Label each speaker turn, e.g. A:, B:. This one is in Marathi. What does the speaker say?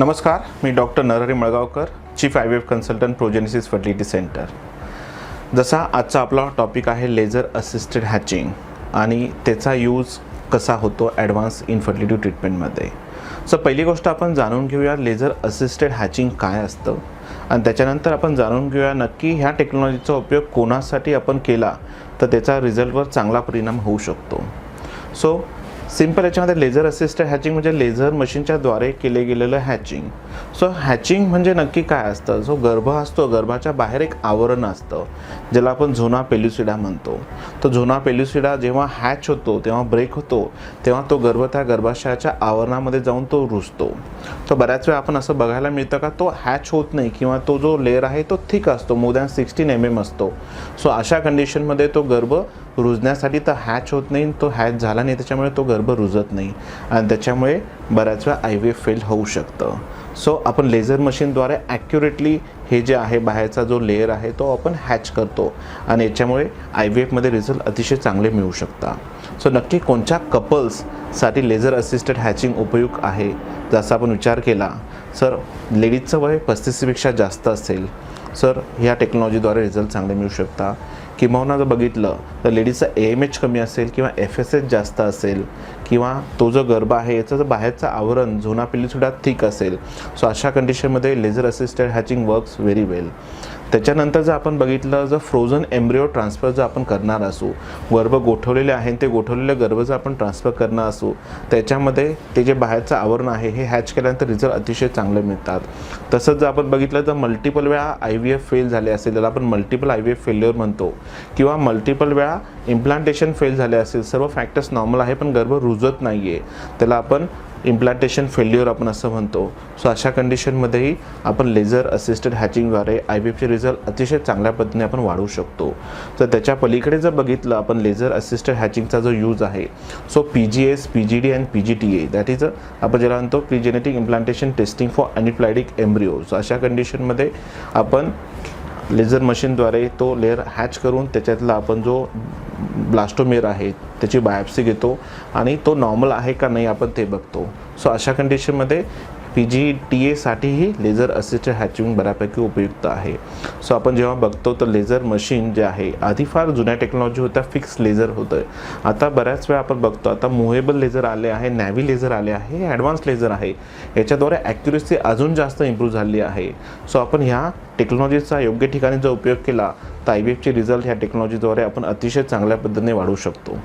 A: नमस्कार मी doctor Narhari Malgaonkar chief I F consultant Progenesis fertility centre जसा आजचा आपला टॉपिक आहे लेझर असिस्टेड हॅचिंग आणि त्याचा यूज कसा होतो ॲडव्हान्स इनफर्टिलिटी ट्रीटमेंटमध्ये सो पहिली गोष्ट आपण जाणून घेऊया लेझर असिस्टेड हॅचिंग काय असतं आणि त्याच्यानंतर आपण जाणून घेऊया नक्की ह्या टेक्नॉलॉजीचा उपयोग कोणासाठी आपण केला तर त्याचा रिझल्टवर चांगला परिणाम होऊ शकतो. सो सिंपल याच्यामध्ये लेझर असिस्टेड हॅचिंग म्हणजे लेझर मशीनच्याद्वारे केले गेलेलं हॅचिंग. सो हॅचिंग म्हणजे नक्की काय असतं? जो गर्भ असतो गर्भाच्या बाहेर एक आवरण असतं ज्याला आपण झोना पेल्युसिडा म्हणतो. तो झोना पेल्युसिडा जेव्हा हॅच होतो तेव्हा ब्रेक होतो तेव्हा तो गर्भ त्या गर्भाशयाच्या आवरणामध्ये जाऊन तो रुजतो. तर बऱ्याच वेळा आपण असं बघायला मिळतं का तो हॅच होत नाही किंवा तो जो लेअर आहे तो थिक असतो more than sixteen M M असतो. सो अशा कंडिशनमध्ये तो गर्भ रुजण्यासाठी तर हॅच होत नाही तो हॅच झाला नाही त्याच्यामुळे तो गर्भ रुजत नाही. आणि त्याच्यामुळे बऱ्याच वेळा आय व्ही एफ फेल होऊ शकतं. सो आपण लेझर मशीनद्वारे ॲक्युरेटली हे जे आहे बाहेरचा जो लेअर आहे तो आपण हॅच करतो. आणि याच्यामुळे आय व्ही एफमध्ये रिझल्ट अतिशय चांगले मिळू शकता. सो नक्की कोणत्या कपल्ससाठी लेझर असिस्टेड हॅचिंग उपयुक्त आहे? जसा आपण विचार केला सर लेडीजचं वय पस्तीसपेक्षा जास्त असेल. सर ह्या टेक्नॉलॉजीद्वारे रिझल्ट चांगले मिळू शकता. किंबहुना जर बघितलं तर लेडीजचा ए एम एच कमी असेल किंवा एफ एस एच जास्त असेल किंवा तो जो गर्भ आहे याचं जर बाहेरचं आवरण झोनापिलीसुद्धा थिक असेल. सो अशा कंडिशनमध्ये laser assisted hatching works very well त्याच्यानंतर जर आपण बघितलं जर फ्रोझन एम्ब्रिओ ट्रान्सफर जर आपण करणार असू गर्भ गोठवलेले आहे ते गोठवलेले गर्भ जर आपण ट्रान्सफर करणार असू त्याच्यामध्ये ते जे बाहेरचं आवरण आहे हे हॅच केल्यानंतर रिझल्ट अतिशय चांगले मिळतात. तसंच जर आपण बघितलं तर मल्टिपल वेळा आय व्ही एफ फेल झाले असेल त्याला आपण multiple I V F failure म्हणतो किंवा मल्टिपल वेळा इम्प्लांटेशन फेल झाले असेल सर्व फॅक्टर्स नॉर्मल आहे पण गर्भ रुजत नाही आहे त्याला आपण इम्प्लांटेशन फेल्युअर आपण असं म्हणतो. सो अशा कंडिशनमध्येही आपण लेझर असिस्टेड हॅचिंगद्वारे आय बी एफचे रिझल्ट अतिशय चांगल्या पद्धतीने आपण वाढवू शकतो. तर त्याच्या पलीकडे जर बघितलं आपण लेझर असिस्टेड हॅचिंगचा जो यूज आहे so P G S P G D and P G T A that is आपण ज्याला म्हणतो pre genetic implantation testing for aneuploidic embryo so अशा कंडिशनमध्ये आपण लेझर मशीनद्वारे तो लेअर हॅच करून त्याच्यातला आपण जो ब्लास्टोमेर आहे त्याची बायोप्सी घेतो आणि तो नॉर्मल आहे का नाही आपण ते बघतो. सो अशा कंडिशनमध्ये पी जी टी एसाठीही लेझर असिस्टेड हॅचिंग बऱ्यापैकी उपयुक्त आहे. सो आपण जेव्हा बघतो तर लेझर मशीन जे आहे आधी फार जुन्या टेक्नॉलॉजी होत्या फिक्स लेझर होतं. आता बऱ्याच वेळा आपण बघतो आता मुव्हेबल लेझर आले आहे नॅव्ही लेझर आले आहे ॲडव्हान्स लेझर आहे. याच्याद्वारे ॲक्युरेसी अजून जास्त इम्प्रूव्ह झाली आहे. सो आपण ह्या टेक्नॉलॉजीचा योग्य ठिकाणी जर उपयोग केला तर आय बी एफचे रिझल्ट ह्या टेक्नॉलॉजीद्वारे आपण अतिशय चांगल्या पद्धतीने वाढवू शकतो.